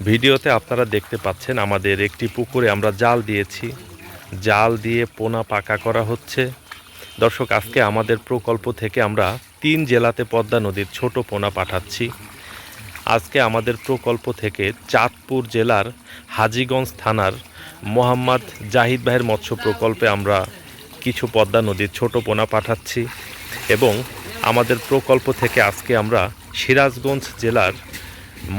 ভিডিওতে আপনারা দেখতে পাচ্ছেন আমাদের একটি পুকুরে আমরা জাল দিয়েছি। জাল দিয়ে পোনা পাকা করা হচ্ছে। দর্শক, আজকে আমাদের প্রকল্প থেকে আমরা তিন জেলাতে পদ্মা নদীর ছোট পোনা পাঠাচ্ছি। আজকে আমাদের প্রকল্প থেকে চাঁদপুর জেলার হাজীগঞ্জ থানার মোহাম্মদ জাহিদ ভাইয়ের মৎস্য প্রকল্পে আমরা কিছু পদ্মা নদীর ছোট পোনা পাঠাচ্ছি। এবং আমাদের প্রকল্প থেকে আজকে আমরা সিরাজগঞ্জ জেলার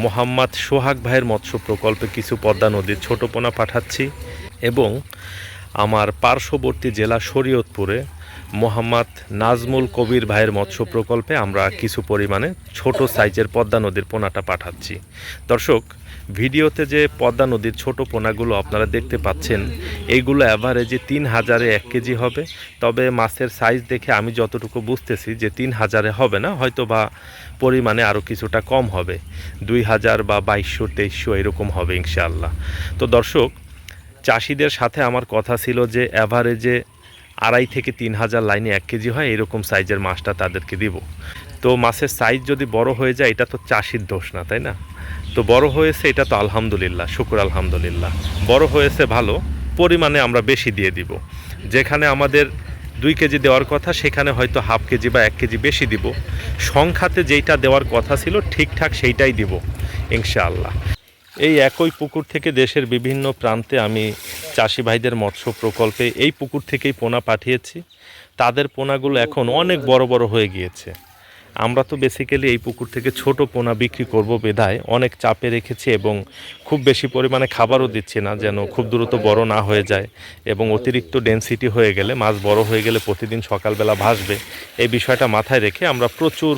মোহাম্মদ সোহাগ ভাইয়ের মৎস্য প্রকল্পে কিছু পদ্মা নদীর ছোট পোনা পাঠাচ্ছি এবং আমার পার্শ্ববর্তী জেলা শরীয়তপুরে মোহাম্মদ নাজমুল কবির ভাইয়ের মৎস্য প্রকল্পে আমরা কিছু পরিমাণে ছোট সাইজের পদ্মা নদীর পোনাটা পাঠাচ্ছি। দর্শক ভিডিওতে যে পদ্মা নদীর ছোট পোনাগুলো আপনারা দেখতে পাচ্ছেন এইগুলো অ্যাভারেজে তিন হাজারে এক কেজি হবে। তবে মাছের সাইজ দেখে আমি যতটুকু বুঝতেছি যে তিন হাজারে হবে না হয়তো বা পরিমাণে আরও কিছুটা কম হবে। দুই হাজার বা বাইশশো, তেইশশো এরকম হবে ইনশাআল্লাহ। তো দর্শক, চাষিদের সাথে আমার কথা ছিল যে অ্যাভারেজে আড়াই থেকে তিন হাজার লাইনে এক কেজি হয়, এরকম সাইজের মাছটা তাদেরকে দিব। তো মাছের সাইজ যদি বড় হয়ে যায়, এটা তো চাষির দোষ না, তাই না? তো বড় হয়েছে, এটা তো আলহামদুলিল্লাহ, শুকুর আলহামদুলিল্লাহ। বড় হয়েছে ভালো, পরিমাণে আমরা বেশি দিয়ে দিব। যেখানে আমাদের দুই কেজি দেওয়ার কথা, সেখানে হয়তো হাফ কেজি বা এক কেজি বেশি দিব। সংখ্যাতে যেইটা দেওয়ার কথা ছিল, ঠিকঠাক সেইটাই দিব, ইনশাআল্লাহ। এই একই পুকুর থেকে দেশের বিভিন্ন প্রান্তে আমি চাষি ভাইদের মৎস্য প্রকল্পে এই পুকুর থেকেই পোনা পাঠিয়েছি। তাদের পোনাগুলো এখন অনেক বড় বড় হয়ে গিয়েছে। আমরা তো বেসিক্যালি এই পুকুর থেকে ছোট পোনা বিক্রি করব বেধায়। অনেক চাপে রেখেছি এবং খুব বেশি পরিমাণে খাবারও দিচ্ছি না যেন খুব দ্রুত বড় না হয়ে যায় এবং অতিরিক্ত ডেনসিটি হয়ে গেলে, মাছ বড় হয়ে গেলে প্রতিদিন সকালবেলা ভাসবে। এই বিষয়টা মাথায় রেখে আমরা প্রচুর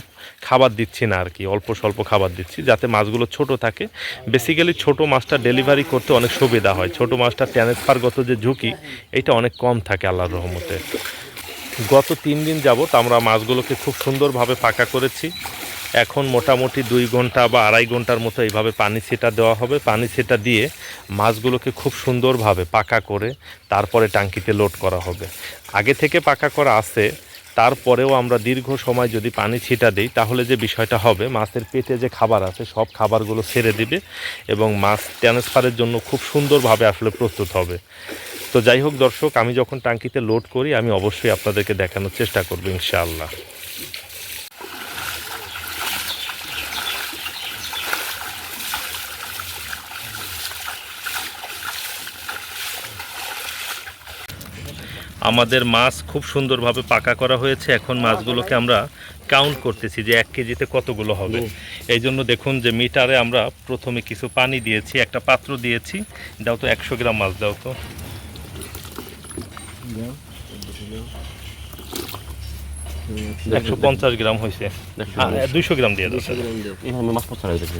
খাবার দিচ্ছি না আর কি অল্প স্বল্প খাবার দিচ্ছি যাতে মাছগুলো ছোট থাকে। বেসিক্যালি ছোট মাছটা ডেলিভারি করতে অনেক সুবিধা হয়। ছোট মাছটা ট্রান্সফারগত যে ঝুঁকি, এটা অনেক কম থাকে, আল্লাহর রহমতে। গত তিন দিন যাবত আমরা মাছগুলোকে খুব সুন্দরভাবে পাকা করেছি। এখন মোটামুটি দুই ঘণ্টা বা আড়াই ঘণ্টার মতো এইভাবে পানি ছেটা দেওয়া হবে। পানি ছেটা দিয়ে মাছগুলোকে খুব সুন্দরভাবে পাকা করে তারপরে টাঙ্কিতে লোড করা হবে। আগে থেকে পাকা করা আছে, তারপরেও আমরা দীর্ঘ সময় যদি পানি ছিটা দিই, তাহলে যে বিষয়টা হবে, মাছের পেটে যে খাবার আছে, সব খাবারগুলো ছেড়ে দিবে এবং মাছ ট্রান্সফারের জন্য খুব সুন্দরভাবে আসলে প্রস্তুত হবে। তো যাই হোক দর্শক আমি যখন টাঙ্কিতে লোড করি আমি অবশ্যই আপনাদেরকে দেখানোর চেষ্টা করব ইনশাআল্লাহ। আমাদের মাছ খুব সুন্দরভাবে পাকা করা হয়েছে। এখন মাছগুলোকে আমরা কাউন্ট করতেছি যে এক কেজিতে কতগুলো হবে। এই জন্য দেখুন যে মিটারে আমরা প্রথমে কিছু পানি দিয়েছি একটা পাত্র দিয়েছি। দাও তো একশো গ্রাম মাছ দাও তো। একশো পঞ্চাশ গ্রাম হয়েছে। দুইশো গ্রাম দিয়ে দাও। মাছ পচা হয়ে গেছে।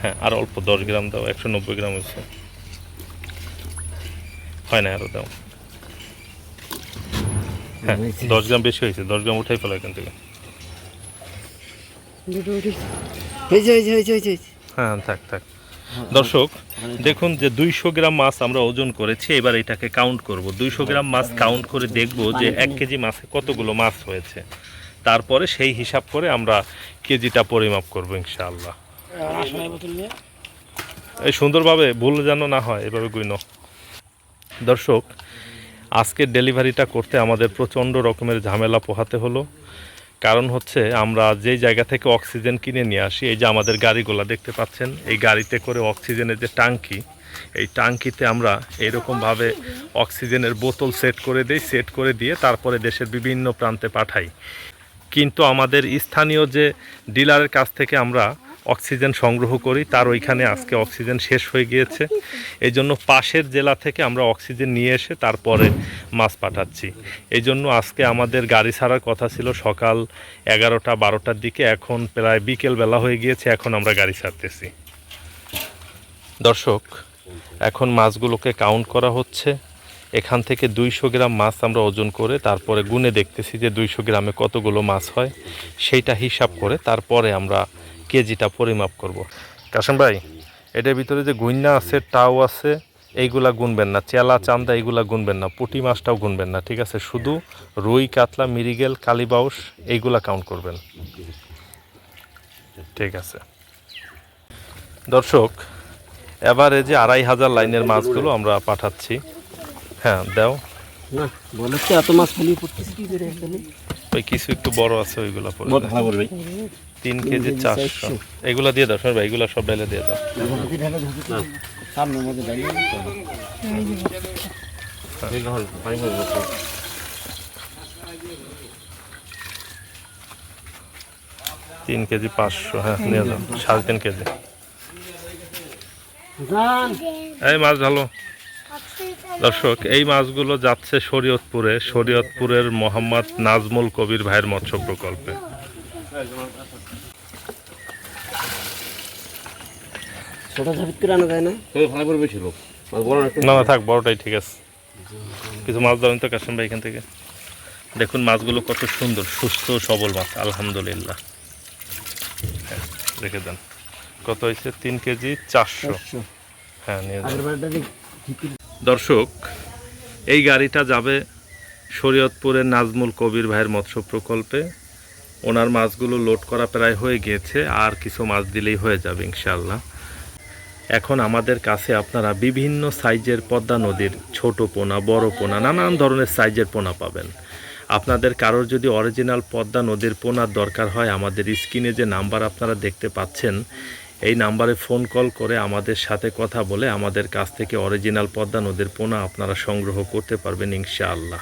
হ্যাঁ। আর অল্প দশ গ্রাম দাও একশো নব্বই গ্রাম হয়েছে। হয় না আরও দাও। হ্যাঁ দশ গ্রাম বেশি হয়েছে দশ গ্রাম উঠাই ফেলো এখান থেকে। হয়েছে হয়েছে হয়েছে হয়েছে হ্যাঁ থাক থাক। দর্শক, দেখুন যে দুইশো গ্রাম মাছ আমরা ওজন করেছি, এবার এটাকে কাউন্ট করব। দুইশো গ্রাম মাছ কাউন্ট করে দেখব যে এক কেজি মাছে কতগুলো মাছ হয়েছে। তারপরে সেই হিসাব করে আমরা কেজিটা পরিমাপ করব ইনশাআল্লাহ। এই সুন্দরভাবে ভুল যেন না হয়, এভাবে গুইন দর্শক, আজকের ডেলিভারিটা করতে আমাদের প্রচণ্ড রকমের ঝামেলা পোহাতে হলো। কারণ হচ্ছে আমরা যে জায়গা থেকে অক্সিজেন কিনে নিয়ে আসি, এই যে আমাদের গাড়িগুলো দেখতে পাচ্ছেন, এই গাড়িতে করে অক্সিজেনের যে টাঙ্কি, এই টাঙ্কিতে আমরা এরকমভাবে অক্সিজেনের বোতল সেট করে দেই, সেট করে দিয়ে তারপরে দেশের বিভিন্ন প্রান্তে পাঠাই। কিন্তু আমাদের স্থানীয় যে ডিলারের কাছ থেকে আমরা অক্সিজেন সংগ্রহ করি, তার ওইখানে আজকে অক্সিজেন শেষ হয়ে গিয়েছে। এই জন্য পাশের জেলা থেকে আমরা অক্সিজেন নিয়ে এসে তারপরে মাছ পাঠাচ্ছি। এই জন্য আজকে আমাদের গাড়ি ছাড়ার কথা ছিল সকাল এগারোটা, বারোটার দিকে। এখন প্রায় বিকেল বেলা হয়ে গিয়েছে, এখন আমরা গাড়ি ছাড়তেছি। দর্শক, এখন মাছগুলোকে কাউন্ট করা হচ্ছে। এখান থেকে দুইশো গ্রাম মাছ আমরা ওজন করে তারপরে গুনে দেখতেছি যে দুইশো গ্রামে কতগুলো মাছ হয়, সেইটা হিসাব করে তারপরে আমরা কেজিটা পরিমাপ করব। কাশেম ভাই এটার ভিতরে যে গুইন্না আছে টাও আছে এইগুলা গুনবেন না। চেলা চান্দা এইগুলা গুনবেন না। পুঁটি মাছটাও গুনবেন না ঠিক আছে? শুধু রুই কাতলা মিরিগেল কালীবাউস এইগুলা কাউন্ট করবেন। ঠিক আছে। দর্শক এবারে যে আড়াই হাজার লাইনের মাছগুলো আমরা পাঠাচ্ছি। হ্যাঁ দাও। না বলে তো এত মাছ খালি পড়তেছে। কি করে এখানে ওই কিছু একটু বড় আছে ওইগুলো দাও। ভালো তিন কেজি চারশো। এগুলো দিয়ে দাও সবাই এগুলো সব ডাইলে দিয়ে দাও। তিন কেজি পাঁচশো হ্যাঁ নিয়ে যাও সাড়ে তিন কেজি এই মাছ ভালো দর্শক এই মাছগুলো যাচ্ছে শরীয়তপুরে শরীয়তপুরের মোহাম্মদ নাজমুল কবির ভাইয়ের মৎস্য প্রকল্পে ছোট ঝাপিত করে আনা যায় না? তবে ভালো করবে ছিল মাছ না না না থাক বড়টাই ঠিক আছে। কিছু মাছ ধরেন তো কাশিম ভাই এখান থেকে। দেখুন মাছগুলো কত সুন্দর সুস্থ সবল মাছ আলহামদুলিল্লাহ। হ্যাঁ রেখে দেন। কত হয়েছে? তিন কেজি চারশো। হ্যাঁ নিয়ে দর্শক এই গাড়িটা যাবে শরীয়তপুরের নাজমুল কবির ভাইয়ের মৎস্য প্রকল্পে। ওনার মাছগুলো লোড করা প্রায় হয়ে গিয়েছে, আর কিছু মাছ দিলেই হয়ে যাবে ইনশাল্লাহ এখন আমাদের কাছে আপনারা বিভিন্ন সাইজের পদ্মা নদীর ছোট পোনা, বড় পোনা, নানান ধরনের সাইজের পোনা পাবেন। আপনাদের কারোর যদি অরিজিনাল পদ্মা নদীর পোনার দরকার হয়, আমাদের স্ক্রিনে যে নাম্বার আপনারা দেখতে পাচ্ছেন, এই নাম্বারে ফোন কল করে আমাদের সাথে কথা বলে আমাদের কাছ থেকে অরিজিনাল পদ্মা নদীর পোনা আপনারা সংগ্রহ করতে পারবেন ইনশাআল্লাহ।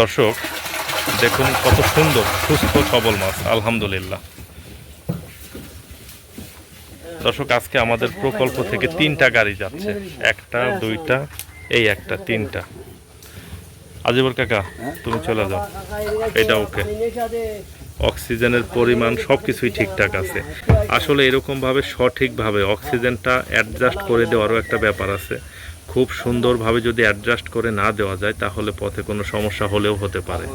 দর্শক দেখুন কত সুন্দর, সুস্থ সবল মাছ, আলহামদুলিল্লাহ। দর্শক, আজকে আমাদের প্রকল্প থেকে তিনটা গাড়ি যাচ্ছে। একটা, দুইটা, এই একটা, তিনটা। আজিবর কাকা, তুমি চলে যাও। এটা ওকে। অক্সিজেনের পরিমাণ সব কিছুই ঠিকঠাক আছে। আসলে এরকমভাবে সঠিকভাবে অক্সিজেনটা অ্যাডজাস্ট করে দেওয়ারও একটা ব্যাপার আছে। খুব সুন্দরভাবে যদি অ্যাডজাস্ট করে না দেওয়া যায়, তাহলে পথে কোনো সমস্যা হলেও হতে পারে।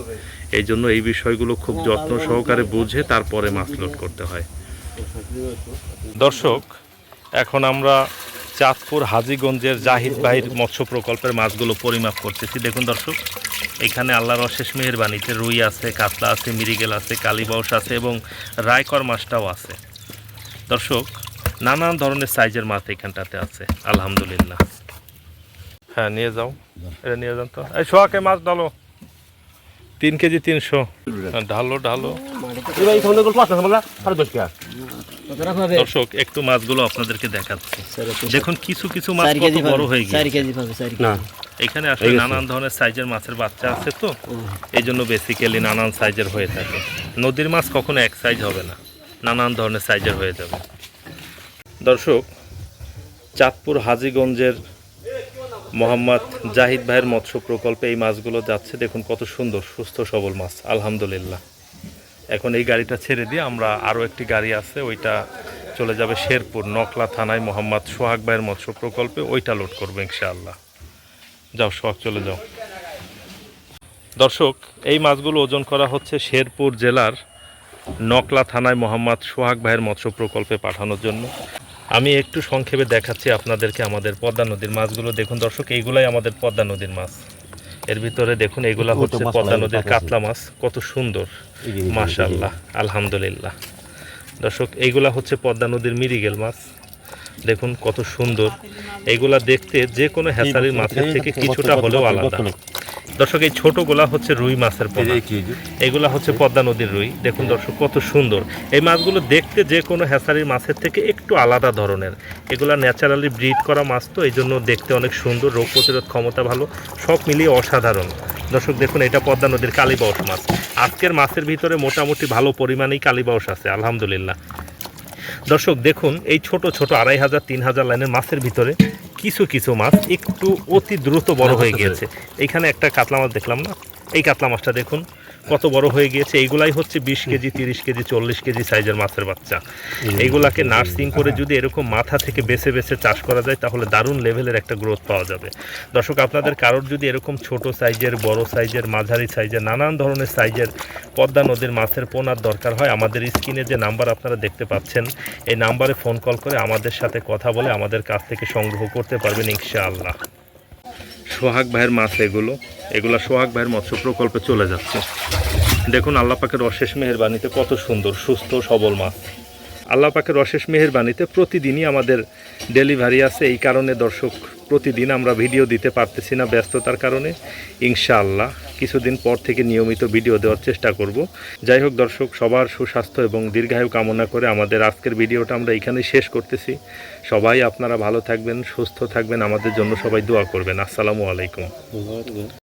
এই জন্য এই বিষয়গুলো খুব যত্ন সহকারে বুঝে তারপরে মাছ লোড করতে হয়। দর্শক, এখন আমরা চাঁদপুর হাজীগঞ্জের জাহিদ ভাইয়ের মৎস্য প্রকল্পের মাছগুলো পরিমাপ করতেছি। দেখুন দর্শক, এখানে আল্লাহর অশেষ মেহেরবানিতে রুই আছে, কাতলা আছে মিরিগেল আছে কালীবাউস আছে এবং রায়কর মাছটাও আছে। দর্শক, নানান ধরনের সাইজের মাছ এখানটাতে আছে, আলহামদুলিল্লাহ। হ্যাঁ নিয়ে যাও। এটা নিয়ে যান তো। এই সোয়াকে মাছ ডালো? তিন কেজি তিনশো। হ্যাঁ, ঢালো ঢালো। দর্শক একটু মাছগুলো আপনাদেরকে দেখাচ্ছি। দেখুন কিছু কিছু মাছ কত কেজি বড় হয়ে না। এখানে আসলে নানান ধরনের সাইজের মাছের বাচ্চা আছে তো। এই জন্য বেসিক্যালি নানান সাইজের হয়ে থাকে। নদীর মাছ কখনো এক সাইজ হবে না। নানান ধরনের সাইজের হয়ে যাবে। দর্শক চাঁদপুর হাজীগঞ্জের মোহাম্মদ জাহিদ ভাইয়ের মৎস্য প্রকল্পে এই মাছগুলো যাচ্ছে। দেখুন কত সুন্দর, সুস্থ, সবল মাছ। আলহামদুলিল্লাহ। এখন এই গাড়িটা ছেড়ে দিয়ে আমরা আরও একটি গাড়ি আছে, ওইটা চলে যাবে শেরপুর, নকলা থানায় মোহাম্মদ সোহাগ ভাইয়ের মৎস্য প্রকল্পে। ওইটা লোড করব ইনশাআল্লাহ। যাও, সোহাগ, চলে যাও। দর্শক, এই মাছগুলো ওজন করা হচ্ছে শেরপুর জেলার নকলা থানায় মোহাম্মদ সোহাগ ভাইয়ের মৎস্য প্রকল্পে পাঠানোর জন্য। আমি একটু সংক্ষেপে দেখাচ্ছি আপনাদেরকে আমাদের পদ্মা নদীর মাছগুলো। দেখুন দর্শক এইগুলাই আমাদের পদ্মা নদীর মাছ। এর ভিতরে দেখুন এগুলা হচ্ছে পদ্মা নদীর কাতলা মাছ। কত সুন্দর মাশাল্লাহ আলহামদুলিল্লাহ। দর্শক এইগুলা হচ্ছে পদ্মা নদীর মিরিগেল মাছ। দেখুন কত সুন্দর। এইগুলা দেখতে যে কোনো হ্যাচারির মাছের থেকে কিছুটা হলেও আলাদা। দর্শক এই ছোটগুলা হচ্ছে রুই মাছের পোনা। এগুলা হচ্ছে পদ্মা নদীর রুই। দেখুন দর্শক কত সুন্দর। এই মাছগুলো দেখতে যে কোনো হ্যাচারির মাছের থেকে একটু আলাদা ধরনের। এগুলা ন্যাচারালি ব্রিড করা মাছ তো এই জন্য দেখতে অনেক সুন্দর রোগ প্রতিরোধ ক্ষমতা ভালো সব মিলিয়ে অসাধারণ। দর্শক দেখুন এটা পদ্মা নদীর কালীবাউস মাছ। আজকের মাছের ভিতরে মোটামুটি ভালো পরিমাণেই কালীবাউস আছে আলহামদুলিল্লাহ। দর্শক দেখুন এই ছোট ছোট আড়াই হাজার তিন হাজার লাইনের মাছের ভিতরে কিছু কিছু মাছ একটু অতি দ্রুত বড় হয়ে গিয়েছে। এখানে একটা কাতলা মাছ দেখলাম না? এই কাতলা মাছটা দেখুন। কত বড় হয়ে গিয়েছে, এইগুলাই হচ্ছে বিশ কেজি, তিরিশ কেজি, চল্লিশ কেজি সাইজের মাছের বাচ্চা। এইগুলাকে নার্সিং করে যদি এরকম মাথা থেকে বেছে বেছে চাষ করা যায়, তাহলে দারুণ লেভেলের একটা গ্রোথ পাওয়া যাবে। দর্শক, আপনাদের কারোর যদি এরকম ছোট সাইজের, বড় সাইজের, মাঝারি সাইজের, নানান ধরনের সাইজের পদ্মা নদীর মাছের পোনার দরকার হয়, আমাদের স্ক্রিনে যে নাম্বার আপনারা দেখতে পাচ্ছেন, এই নাম্বারে ফোন কল করে আমাদের সাথে কথা বলে আমাদের কাছ থেকে সংগ্রহ করতে পারবেন ইনশাআল্লাহ। সোহাগ ভাইয়ের মাছ এগুলো। এগুলো সোহাগ ভাইয়ের মৎস্য প্রকল্পে চলে যাচ্ছে। দেখুন আল্লাপাকের অশেষ মেহরবানিতে কত সুন্দর, সুস্থ, সবল মাছ। আল্লাহ পাকের অশেষ মেহেরবানিতে প্রতিদিনই আমাদের ডেলিভারি আছে। এই কারণে দর্শক, প্রতিদিন আমরা ভিডিও দিতে পারতেছি না ব্যস্ততার কারণে। ইনশাআল্লাহ কিছুদিন পর থেকে নিয়মিত ভিডিও দেওয়ার চেষ্টা করব। যাই হোক দর্শক, সবার সুস্বাস্থ্য এবং দীর্ঘায়ু কামনা করে আমাদের আজকের ভিডিওটা আমরা এখানেই শেষ করতেছি। সবাই আপনারা ভালো থাকবেন, সুস্থ থাকবেন, আমাদের জন্য সবাই দোয়া করবেন। আসসালামু আলাইকুম।